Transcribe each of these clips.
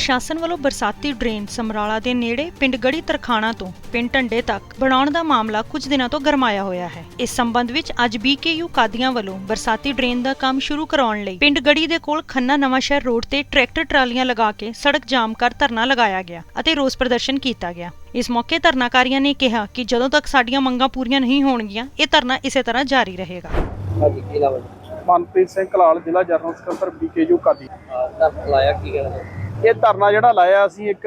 ਪ੍ਰਸ਼ਾਸਨ ਵੱਲੋਂ ਬਰਸਾਤੀ ਡਰੇਨ ਸਮਰਾਲਾ ਦੇ ਨੇੜੇ ਪਿੰਡ ਗੜੀ ਤਰਖਾਣਾ ਤੋਂ ਪਿੰਡ ਢੰਡੇ ਤੱਕ ਬਣਾਉਣ ਦਾ ਮਾਮਲਾ ਕੁਝ ਦਿਨਾਂ ਤੋਂ ਗਰਮਾਇਆ ਹੋਇਆ ਹੈ ਇਸ ਸੰਬੰਧ ਵਿੱਚ ਅੱਜ ਬੀਕੇਯੂ ਕਾਦੀਆਂ ਵੱਲੋਂ ਬਰਸਾਤੀ ਡਰੇਨ ਦਾ ਕੰਮ ਸ਼ੁਰੂ ਕਰਾਉਣ ਲਈ ਪਿੰਡ ਗੜੀ ਦੇ ਕੋਲ ਖੰਨਾ ਨਵਾਂਸ਼ਹਿਰ ਰੋਡ ਤੇ ਟਰੈਕਟਰ ਟਰਾਲੀਆਂ ਲਗਾ ਕੇ ਸੜਕ ਜਾਮ ਕਰ ਧਰਨਾ ਲਗਾਇਆ ਗਿਆ ਅਤੇ ਰੋਸ ਪ੍ਰਦਰਸ਼ਨ ਕੀਤਾ ਗਿਆ ਇਸ ਮੌਕੇ ਧਰਨਾਕਾਰੀਆਂ ਨੇ ਕਿਹਾ ਕਿ ਜਦੋਂ ਤੱਕ ਸਾਡੀਆਂ ਮੰਗਾਂ ਪੂਰੀਆਂ ਨਹੀਂ ਹੋਣਗੀਆਂ ਇਹ ਧਰਨਾ ਇਸੇ ਤਰ੍ਹਾਂ ਜਾਰੀ ਰਹੇਗਾ ਹਾਂਜੀ ਕੀ? ਮਨਪ੍ਰੀਤ ਸਿੰਘ ਕਲਾਲ ਜ਼ਿਲ੍ਹਾ ਜਰਨਲ ਸਕੱਤਰ ਬੀਕੇਯੂ ਕਾਦੀ ਧਰਨਾ ਲਾਇਆ ਕੀ ਹੈ? ਇਹ ਧਰਨਾ ਜਿਹੜਾ ਲਾਇਆ ਅਸੀਂ ਇੱਕ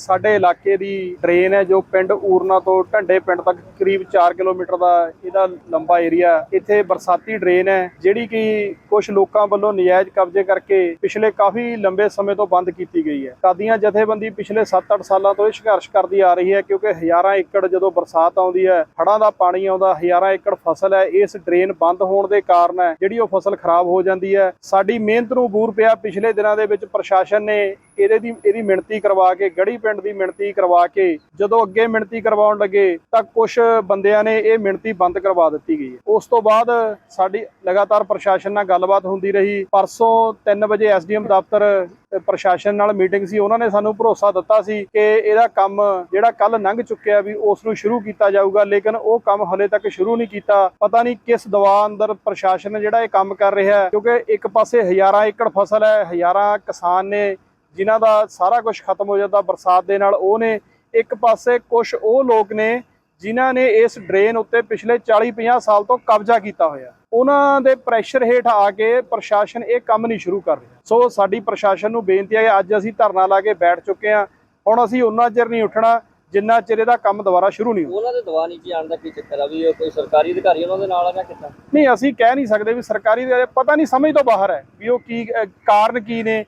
ਸਾਡੇ ਇਲਾਕੇ ਦੀ ਡਰੇਨ ਹੈ ਜੋ ਪਿੰਡ ਊਰਨਾ ਤੋਂ ਢੰਡੇ ਪਿੰਡ ਤੱਕ ਕਰੀਬ 4 ਕਿਲੋਮੀਟਰ ਦਾ ਇਹਦਾ ਲੰਬਾ ਏਰੀਆ ਇੱਥੇ ਬਰਸਾਤੀ ਡਰੇਨ ਹੈ, ਜਿਹੜੀ ਕਿ ਕੁਝ ਲੋਕਾਂ ਵੱਲੋਂ ਨਜਾਇਜ਼ ਕਬਜ਼ੇ ਕਰਕੇ ਪਿਛਲੇ ਕਾਫੀ ਲੰਬੇ ਸਮੇਂ ਤੋਂ ਬੰਦ ਕੀਤੀ ਗਈ ਹੈ। ਕਾਦੀਆਂ ਜਥੇਬੰਦੀ ਪਿਛਲੇ 7-8 ਸਾਲਾਂ ਤੋਂ ਇਹ ਸੰਘਰਸ਼ ਕਰਦੀ ਆ ਰਹੀ ਹੈ ਕਿਉਂਕਿ ਹਜ਼ਾਰਾਂ ਏਕੜ ਜਦੋਂ ਬਰਸਾਤ ਆਉਂਦੀ ਹੈ, ਹੜ੍ਹਾਂ ਦਾ ਪਾਣੀ ਆਉਂਦਾ, ਹਜ਼ਾਰਾਂ ਏਕੜ ਫਸਲ ਹੈ, ਇਸ ਡਰੇਨ ਬੰਦ ਹੋਣ ਦੇ ਕਾਰਨ ਜਿਹੜੀ ਉਹ ਫਸਲ ਖਰਾਬ ਹੋ ਜਾਂਦੀ ਹੈ। ਸਾਡੀ ਮਿਹਨਤ ਨੂੰ ਬੂਰ ਪਿਆ ਪਿਛਲੇ ਦਿਨਾਂ ਦੇ ਵਿੱਚ ਪ੍ਰਸ਼ਾਸਨ ਨੇ ਇਹਦੇ ਦੀ ਇਹਦੀ ਮਿਣਤੀ ਕਰਵਾ ਕੇ, ਗੜੀ ਪਿੰਡ ਦੀ ਮਿਣਤੀ ਕਰਵਾ ਕੇ, ਜਦੋਂ ਅੱਗੇ ਮਿਣਤੀ ਕਰਵਾਉਣ ਲੱਗੇ ਤਾਂ ਕੁਝ ਬੰਦਿਆਂ ਨੇ ਇਹ ਮਿਣਤੀ ਬੰਦ ਕਰਵਾ ਦਿੱਤੀ ਗਈ। ਉਸ ਤੋਂ ਬਾਅਦ ਸਾਡੀ ਲਗਾਤਾਰ ਪ੍ਰਸ਼ਾਸਨ ਨਾਲ ਗੱਲਬਾਤ ਹੁੰਦੀ ਰਹੀ। ਪਰਸੋਂ 3 ਵਜੇ ਐਸਡੀਐਮ ਦਫ਼ਤਰ ਪ੍ਰਸ਼ਾਸਨ ਨਾਲ ਮੀਟਿੰਗ ਸੀ। ਉਹਨਾਂ ਨੇ ਸਾਨੂੰ ਭਰੋਸਾ ਦਿੱਤਾ ਸੀ ਕਿ ਇਹਦਾ ਕੰਮ ਜਿਹੜਾ ਕੱਲ ਲੰਘ ਚੁੱਕਿਆ ਵੀ ਉਸ ਨੂੰ ਸ਼ੁਰੂ ਕੀਤਾ ਜਾਊਗਾ, ਲੇਕਿਨ ਉਹ ਕੰਮ ਹਲੇ ਤੱਕ ਸ਼ੁਰੂ ਨਹੀਂ ਕੀਤਾ। ਪਤਾ ਨਹੀਂ ਕਿਸ ਦਵਾ ਅੰਦਰ ਪ੍ਰਸ਼ਾਸਨ ਜਿਹੜਾ ਇਹ ਕੰਮ ਕਰ ਰਿਹਾ ਕਿਉਂਕਿ ਇੱਕ ਪਾਸੇ ਹਜ਼ਾਰਾਂ ਏਕੜ ਫਸਲ ਹੈ, ਹਜ਼ਾਰਾਂ ਕਿਸਾਨ ਨੇ ਜਿਨ੍ਹਾਂ ਦਾ ਸਾਰਾ ਕੁਝ ਖਤਮ ਹੋ ਜਾਂਦਾ ਬਰਸਾਤ ਦੇ ਨਾਲ ਉਹ ਨੇ ਇੱਕ ਪਾਸੇ ਕੁਝ ਉਹ ਲੋਕ ਨੇ ਜਿਨ੍ਹਾਂ ਨੇ ਇਸ ਡਰੇਨ ਉੱਤੇ ਪਿਛਲੇ 40-50 ਸਾਲ ਤੋਂ ਕਬਜ਼ਾ ਕੀਤਾ ਹੋਇਆ। ਉਹਨਾਂ ਦੇ ਪ੍ਰੈਸ਼ਰ ਹੇਠ ਆ ਕੇ ਪ੍ਰਸ਼ਾਸਨ ਇਹ ਕੰਮ ਨਹੀਂ ਸ਼ੁਰੂ ਕਰ ਰਿਹਾ। ਸੋ ਸਾਡੀ ਪ੍ਰਸ਼ਾਸਨ ਨੂੰ ਬੇਨਤੀ ਹੈ ਕਿ ਅੱਜ ਅਸੀਂ ਧਰਨਾ ਲਾ ਕੇ ਬੈਠ ਚੁੱਕੇ ਹਾਂ। ਹੁਣ ਅਸੀਂ ਉਹਨਾਂ ਚਿਰ ਨਹੀਂ ਉੱਠਣਾ ਜਿੰਨਾ ਚਿਰ ਇਹਦਾ ਕੰਮ ਦੁਬਾਰਾ ਸ਼ੁਰੂ ਨਹੀਂ ਹੋਊ। ਉਹਨਾਂ ਦੇ ਦਵਾ ਨੀਚੇ ਆਉਣ ਦਾ ਕੀ ਚੱਕਰ ਆ? ਵੀ ਕੋਈ ਸਰਕਾਰੀ ਅਧਿਕਾਰੀ ਉਹਨਾਂ ਦੇ ਨਾਲ ਆ ਜਾਂ ਕਿੱਦਾਂ? ਨਹੀਂ ਅਸੀਂ ਕਹਿ ਨਹੀਂ ਸਕਦੇ ਵੀ ਸਰਕਾਰੀ ਦੇ ਪਤਾ ਨਹੀਂ ਸਮਝ ਤੋਂ ਬਾਹਰ ਹੈ ਵੀ ਉਹ ਕੀ ਕਾਰਨ ਕੀ ਨੇ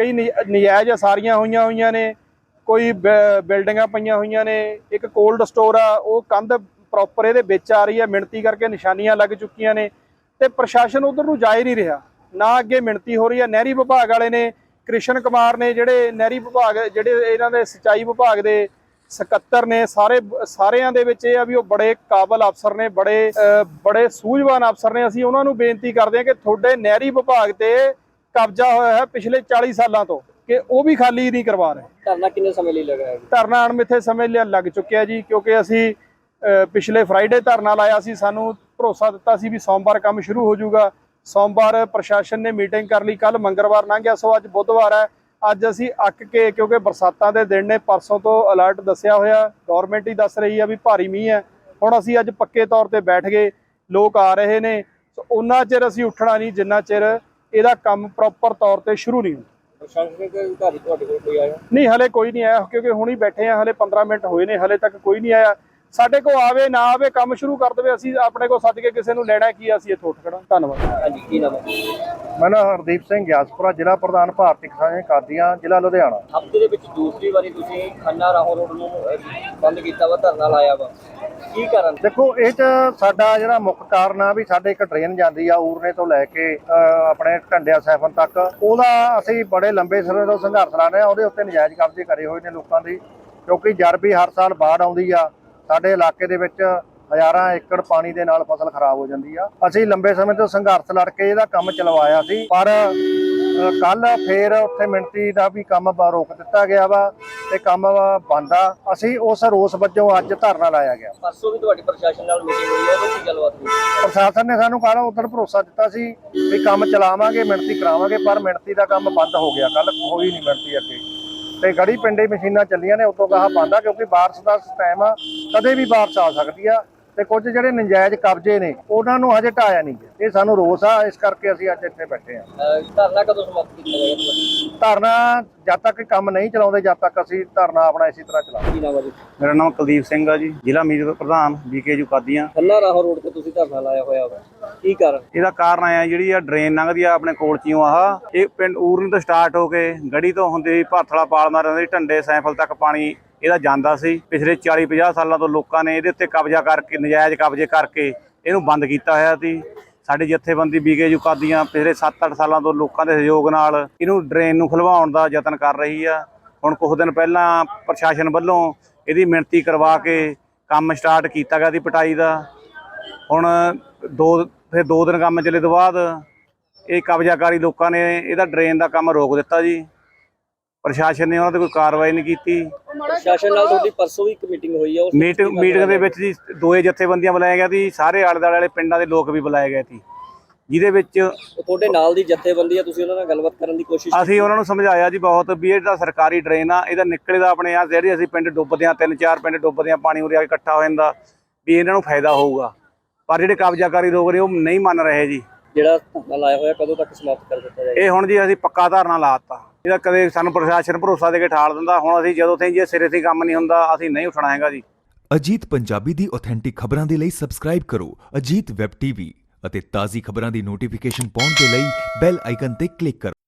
ਕਈ ਨਿ- ਨਜਾਇਜ਼ ਸਾਰੀਆਂ ਹੋਈਆਂ ਹੋਈਆਂ ਨੇ, ਕੋਈ ਬ- ਬਿਲਡਿੰਗਾਂ ਪਈਆਂ ਹੋਈਆਂ ਨੇ, ਇੱਕ ਕੋਲਡ ਸਟੋਰ ਆ, ਉਹ ਕੰਧ ਪ੍ਰੋਪਰ ਇਹਦੇ ਵਿੱਚ ਆ ਰਹੀ ਹੈ ਮਿਣਤੀ ਕਰਕੇ ਨਿਸ਼ਾਨੀਆਂ ਲੱਗ ਚੁੱਕੀਆਂ ਨੇ ਤੇ ਪ੍ਰਸ਼ਾਸਨ ਉਧਰ ਨੂੰ ਜਾ ਹੀ ਨਹੀਂ ਰਿਹਾ। ਨਾ ਅੱਗੇ ਮਿਣਤੀ ਹੋ ਰਹੀ ਹੈ ਨਹਿਰੀ ਵਿਭਾਗ ਵਾਲੇ ਨੇ, ਕ੍ਰਿਸ਼ਨ ਕੁਮਾਰ ਨੇ ਜਿਹੜੇ ਨਹਿਰੀ ਵਿਭਾਗ, ਜਿਹੜੇ ਇਹਨਾਂ ਦੇ ਸਿੰਚਾਈ ਵਿਭਾਗ ਦੇ ਸਕੱਤਰ ਨੇ, ਸਾਰੇ ਸਾਰਿਆਂ ਦੇ ਵਿੱਚ ਇਹ ਆ ਵੀ ਉਹ ਬੜੇ ਕਾਬਲ ਅਫਸਰ ਨੇ, ਬੜੇ ਬੜੇ ਸੂਝਵਾਨ ਅਫਸਰ ਨੇ। ਅਸੀਂ ਉਹਨਾਂ ਨੂੰ ਬੇਨਤੀ ਕਰਦੇ ਹਾਂ ਕਿ ਤੁਹਾਡੇ ਨਹਿਰੀ ਵਿਭਾਗ ਤੇ ਕਬਜ਼ਾ ਹੋਇਆ ਹੈ ਪਿਛਲੇ 40 ਸਾਲਾਂ ਤੋਂ ਕਿ ਉਹ ਵੀ ਖਾਲੀ ਨਹੀਂ ਕਰਵਾ ਰਹੇ। ਧਰਨਾ ਕਿੰਨੇ ਸਮੇਂ ਲਈ ਲਗਾਇਆ ਧਰਨਾ ਅਣਮਿੱਥੇ ਸਮੇਂ ਲਈ ਲੱਗ ਚੁੱਕਿਆ ਜੀ ਕਿਉਂਕਿ ਅਸੀਂ ਪਿਛਲੇ ਫਰਾਈਡੇ ਧਰਨਾ ਲਾਇਆ ਸੀ ਸਾਨੂੰ ਭਰੋਸਾ ਦਿੱਤਾ ਸੀ ਵੀ ਸੋਮਵਾਰ ਕੰਮ ਸ਼ੁਰੂ ਹੋ ਜਾਊਗਾ। ਸੋਮਵਾਰ ਪ੍ਰਸ਼ਾਸਨ ਨੇ ਮੀਟਿੰਗ ਕਰ ਲਈ ਕੱਲ ਮੰਗਲਵਾਰ ਲੰਘ ਗਿਆ ਸੋ ਅੱਜ ਬੁੱਧਵਾਰ ਹੈ। ਅੱਜ ਅਸੀਂ ਅੱਕ ਕੇ ਕਿਉਂਕਿ ਬਰਸਾਤਾਂ ਦੇ ਦਿਨ ਨੇ ਪਰਸੋਂ ਤੋਂ ਅਲਰਟ ਦੱਸਿਆ ਹੋਇਆ ਗਵਰਨਮੈਂਟ ਹੀ ਦੱਸ ਰਹੀ ਆ ਵੀ ਭਾਰੀ ਮੀਂਹ ਹੈ। ਹੁਣ ਅਸੀਂ ਅੱਜ ਪੱਕੇ ਤੌਰ ਤੇ ਬੈਠ ਗਏ ਲੋਕ ਆ ਰਹੇ ਨੇ ਸੋ ਉਹਨਾਂ ਚਿਰ ਅਸੀਂ ਉੱਠਣਾ ਨਹੀਂ ਜਿੰਨਾ ਚਿਰ ਇਹਦਾ ਕੰਮ ਪ੍ਰੋਪਰ ਤੌਰ ਤੇ ਸ਼ੁਰੂ ਨਹੀਂ ਹੁੰਦਾ। ਪ੍ਰਸ਼ਾਸਨਿਕ ਅਧਿਕਾਰੀ ਤੁਹਾਡੇ ਕੋਲ ਕੋਈ ਆਇਆ? ਨਹੀਂ ਹਲੇ ਕੋਈ ਨਹੀਂ ਆਇਆ ਕਿਉਂਕਿ ਹੁਣੀ ਬੈਠੇ ਆ ਹਲੇ 15 ਮਿੰਟ ਹੋਏ ਨੇ ਹਲੇ ਤੱਕ ਕੋਈ ਨਹੀਂ ਆਇਆ। ਸਾਡੇ ਕੋਲ ਆਵੇ ਨਾ ਆਵੇ ਕੰਮ ਸ਼ੁਰੂ ਕਰ ਦੇਵੇ ਅਸੀਂ ਆਪਣੇ ਕੋਲ ਸੱਦ ਕੇ ਕਿਸੇ ਨੂੰ ਲੈਣਾ ਕੀ ਆ, ਅਸੀਂ ਇੱਥੇ ਉੱਠ ਖੜਾ ਧੰਨਵਾਦ। ਹਾਂਜੀ ਕੀ ਨਾਮ ਹੈ ਮੈਂ ਨਾ ਹਰਦੀਪ ਸਿੰਘ ਗਿਆਸਪੁਰਾ ਜ਼ਿਲ੍ਹਾ ਪ੍ਰਧਾਨ ਭਾਰਤੀ ਕਿਸਾਨ ਕਾਦੀਆਂ ਜ਼ਿਲ੍ਹਾ ਲੁਧਿਆਣਾ। ਹਫ਼ਤੇ ਦੇ ਵਿੱਚ ਦੂਸਰੀ ਵਾਰੀ ਤੁਸੀਂ ਖੰਨਾ ਰਾਹੋਂ ਰੋਡ ਨੂੰ ਅਹ, ਬੰਦ ਕੀਤਾ ਵਾ ਧਰਨਾ ਲਾਇਆ ਵਾ। ਕੀ ਕਾਰਨ? ਦੇਖੋ, ਇਹ ਚ ਸਾਡਾ ਜਿਹੜਾ ਮੁੱਖ ਕਾਰਨ ਆ ਵੀ ਸਾਡੇ ਇੱਕ ਟ੍ਰੇਨ ਜਾਂਦੀ ਆ ਊਰਨੇ ਤੋਂ ਲੈ ਕੇ ਆਪਣੇ ਢੰਡਿਆ ਸੈਫਨ ਤੱਕ। ਉਹਦਾ ਅਸੀਂ ਬੜੇ ਲੰਬੇ ਸਮੇਂ ਤੋਂ ਸੰਘਰਸ਼ ਲਾ ਰਹੇ ਆ, ਉਹਦੇ ਉੱਤੇ ਨਜਾਇਜ਼ ਕਬਜ਼ੇ ਕਰੇ ਹੋਏ ਨੇ ਲੋਕਾਂ ਦੀ, ਕਿਉਂਕਿ ਜਰਬੀ ਹਰ ਸਾਲ ਬਾੜ ਆਉਂਦੀ ਆ। ਸਾਡੇ ਇਲਾਕੇ ਦੇ ਵਿੱਚ ਹਜ਼ਾਰਾਂ ਏਕੜ ਪਾਣੀ ਦੇ ਨਾਲ ਫਸਲ ਖਰਾਬ ਹੋ ਜਾਂਦੀ ਆ। ਅਸੀਂ ਲੰਬੇ ਸਮੇਂ ਤੋਂ ਸੰਘਰਸ਼ ਲੜ ਕੇ ਇਹਦਾ ਕੰਮ ਚਲਵਾਇਆ ਸੀ, ਪਰ ਕੱਲ ਫੇਰ ਉੱਥੇ ਮਿਣਤੀ ਦਾ ਵੀ ਕੰਮ ਰੋਕ ਦਿੱਤਾ ਗਿਆ ਵਾ। ਤੇ ਕੰਮ ਬੰਦ। ਅਸੀਂ ਉਸ ਰੋਸ ਵਜੋਂ ਅੱਜ ਧਰਨਾ ਲਾਇਆ ਗਿਆ। ਪਰਸੋਂ ਵੀ ਤੁਹਾਡੀ ਪ੍ਰਸ਼ਾਸਨ ਨਾਲ ਮੀਟਿੰਗ ਹੋਈ ਹੈ ਉਹਦੇ ਕੀ ਗੱਲਬਾਤ ਹੋਈ? ਪ੍ਰਸ਼ਾਸਨ ਨੇ ਸਾਨੂੰ ਕੱਲ ਉਦੋਂ ਭਰੋਸਾ ਦਿੱਤਾ ਸੀ ਵੀ ਕੰਮ ਚਲਾਵਾਂਗੇ ਮਿਣਤੀ ਕਰਾਵਾਂਗੇ ਪਰ ਮਿਣਤੀ ਦਾ ਕੰਮ ਬੰਦ ਹੋ ਗਿਆ। ਕੱਲ ਹੋਈ ਨਹੀਂ ਮਿਣਤੀ ਅੱਗੇ। ਤੇ ਗੜੀ ਪਿੰਡੇ ਮਸ਼ੀਨਾਂ ਚੱਲੀਆਂ ਨੇ ਉਦੋਂ ਕਹਾ ਬੰਦ ਆ ਕਿਉਂਕਿ ਬਾਰਿਸ਼ ਦਾ ਟਾਈਮ ਆ ਕਦੇ ਵੀ ਬਾਰਿਸ਼ ਆ ਸਕਦੀ ਆ। ਤੇ ਕੁਝ ਜਿਹੜੇ ਨਜਾਇਜ਼ ਕਬਜ਼ੇ ਨੇ ਉਹਨਾਂ ਨੂੰ ਹਜੇ ਢਾਇਆ ਨਹੀਂ ਗਿਆ। ਇਹ ਸਾਨੂੰ ਰੋਸ ਆ ਇਸ ਕਰਕੇ ਅਸੀਂ ਅੱਜ ਇੱਥੇ ਬੈਠੇ ਆ ਧਰਨਾ ਕਦੋਂ ਸਮਾਪਤ ਕੀਤਾ ਜਾਏਗਾ? ਧਰਨਾ ਜਦ ਤੱਕ ਕੰਮ ਨਹੀਂ ਚਲਾਉਂਦੇ ਜਦ ਤੱਕ ਅਸੀਂ ਧਰਨਾ ਆਪਣਾ ਇਸੇ ਤਰ੍ਹਾਂ ਚਲਾਵਾਂਗੇ ਮੇਰਾ ਨਾਮ ਕੁਲਦੀਪ ਸਿੰਘ ਆ ਜੀ ਜ਼ਿਲ੍ਹਾ ਮੀਤ ਪ੍ਰਧਾਨ ਬੀਕੇਯੂ ਕਾਦੀਆਂ। ਖੰਨਾ ਰਾਹੋਂ ਰੋਡ ਤੇ ਤੁਸੀਂ ਧਰਨਾ ਲਾਇਆ ਹੋਇਆ ਵਾ। ਕੀ ਕਾਰਨ? ਇਹਦਾ ਕਾਰਨ ਆਇਆ ਜਿਹੜੀ ਆ ਡਰੇਨ ਲੰਘਦੀ ਆ ਆਪਣੇ ਕੋਲਚੀਓ ਆਹ ਇਹ ਪਿੰਡ ਊਰਨ ਤੋਂ ਸਟਾਰਟ ਹੋ ਕੇ ਗੜੀ ਤੋਂ ਹੁੰਦੀ ਭਾਥਲਾ ਪਾਲਮਾ ਰਹਿੰਦੀ ਢੰਡੇ ਸੈਂਫਲ ਤੱਕ ਪਾਣੀ ਇਹਦਾ ਜਾਂਦਾ ਸੀ, ਪਿਛਲੇ 40 50 ਸਾਲਾਂ ਤੋਂ ਲੋਕਾਂ ਨੇ ਇਹਦੇ ਉੱਤੇ ਕਬਜ਼ਾ ਕਰਕੇ, ਨਜਾਇਜ਼ ਕਬਜ਼ੇ ਕਰਕੇ ਇਹਨੂੰ ਬੰਦ ਕੀਤਾ ਹੋਇਆ ਸੀ। ਸਾਡੀ ਜਥੇਬੰਦੀ ਬੀਕੇਯੂ ਕਾਦੀਆਂ ਪਿਛਲੇ 7-8 ਸਾਲਾਂ ਤੋਂ ਲੋਕਾਂ ਦੇ ਸਹਿਯੋਗ ਨਾਲ ਇਹਨੂੰ ਡਰੇਨ ਨੂੰ ਖਲਵਾਉਣ ਦਾ ਯਤਨ ਕਰ ਰਹੀ ਆ। ਹੁਣ ਕੁਝ ਦਿਨ ਪਹਿਲਾਂ ਪ੍ਰਸ਼ਾਸਨ ਵੱਲੋਂ ਇਹਦੀ ਮਿਣਤੀ ਕਰਵਾ ਕੇ ਕੰਮ ਸਟਾਰਟ ਕੀਤਾ ਗਿਆ ਦੀ ਪਟਾਈ ਦਾ। ਹੁਣ ਦੋ, ਫਿਰ ਦੋ ਦਿਨ ਕੰਮ ਚੱਲੇ ਤੋਂ ਬਾਅਦ ਇਹ ਕਬਜ਼ਾਕਾਰੀ ਲੋਕਾਂ ਨੇ ਇਹਦਾ ਡਰੇਨ ਦਾ ਕੰਮ ਰੋਕ ਦਿੱਤਾ ਜੀ। ਪ੍ਰਸ਼ਾਸਨ ਨੇ ਉਹਨਾਂ ਤੇ ਕੋਈ ਕਾਰਵਾਈ ਨਹੀਂ ਕੀਤੀ। ਪ੍ਰਸ਼ਾਸਨ ਨਾਲ ਤੁਹਾਡੀ ਪਰਸੋਂ ਵੀ ਇੱਕ ਮੀਟਿੰਗ ਹੋਈ ਆ ਉਸ ਮੀਟਿੰਗ ਮੀਟਿੰਗ ਦੇ? ਵਿੱਚ ਜੀ ਦੋਏ ਜਥੇਬੰਦੀਆਂ ਬੁਲਾਏ ਗਏ ਸੀ ਸਾਰੇ ਆਲੇ ਦੁਆਲੇ ਵਾਲੇ ਪਿੰਡਾਂ ਦੇ ਲੋਕ ਵੀ ਬੁਲਾਏ ਗਏ ਸੀ। ਜਿਹਦੇ ਵਿੱਚ ਤੁਹਾਡੇ ਨਾਲ ਦੀ ਜਥੇਬੰਦੀ ਆ ਤੁਸੀਂ ਉਹਨਾਂ ਨਾਲ ਗੱਲਬਾਤ ਕਰਨ ਦੀ ਕੋਸ਼ਿਸ਼ ਅਸੀਂ ਉਹਨਾਂ ਨੂੰ ਸਮਝਾਇਆ ਜੀ ਬਹੁਤ ਵੀ ਇਹ ਤਾਂ ਸਰਕਾਰੀ ਡਰੇਨ ਆ ਇਹਦਾ ਨਿਕਲੇ ਦਾ ਆਪਣੇ ਆ ਜਿਹੜੀ ਅਸੀਂ ਪਿੰਡ ਡੁੱਬਦੇ ਆ ਤਿੰਨ ਚਾਰ ਪਿੰਡ ਡੁੱਬਦੇ ਆ ਪਾਣੀ ਉਰੇ ਆ ਕੇ ਇਕੱਠਾ ਹੋ ਜਾਂਦਾ ਵੀ ਇਹਨਾਂ ਨੂੰ ਫਾਇਦਾ ਹੋਊਗਾ। ਪਰ ਜਿਹੜੇ ਕਬਜ਼ਾਕਾਰੀ ਲੋਕ ਨੇ ਉਹ ਨਹੀਂ ਮੰਨ ਰਹੇ ਜੀ। ਜਿਹੜਾ ਧਰਨਾ ਲਾਇਆ ਹੋਇਆ ਕਦੋਂ ਤੱਕ ਸਮਾਪਤ ਕਰ ਦਿੱਤਾ ਜਾਏਗਾ? ਇਹ ਹੁਣ ਜੀ ਅਸੀਂ ਪੱਕਾ ਧਾਰਨਾ ਲਾਤਾ ਇਹਦਾ ਕਦੇ ਸਾਨੂੰ ਪ੍ਰਸ਼ਾਸਨ ਭਰੋਸਾ ਦੇ ਕੇ ਠਾਲ ਦਿੰਦਾ। ਹੁਣ ਅਸੀਂ ਜਦੋਂ ਤਾਈਂ ਜੇ ਸਿਰੇ ਤੇ ਕੰਮ ਨਹੀਂ ਹੁੰਦਾ, ਅਸੀਂ ਨਹੀਂ ਉਠਣਾ ਹੈਗਾ ਜੀ। ਅਜੀਤ ਪੰਜਾਬੀ ਦੀ ਆਥੈਂਟਿਕ ਖਬਰਾਂ ਦੇ ਲਈ ਸਬਸਕ੍ਰਾਈਬ ਕਰੋ। ਅਜੀਤ ਵੈਬ ਟੀਵੀ ਅਤੇ ਤਾਜ਼ੀ ਖਬਰਾਂ ਦੀ ਨੋਟੀਫਿਕੇਸ਼ਨ ਪਾਉਣ ਦੇ ਲਈ ਬੈਲ ਆਈਕਨ ਤੇ ਕਲਿੱਕ ਕਰੋ।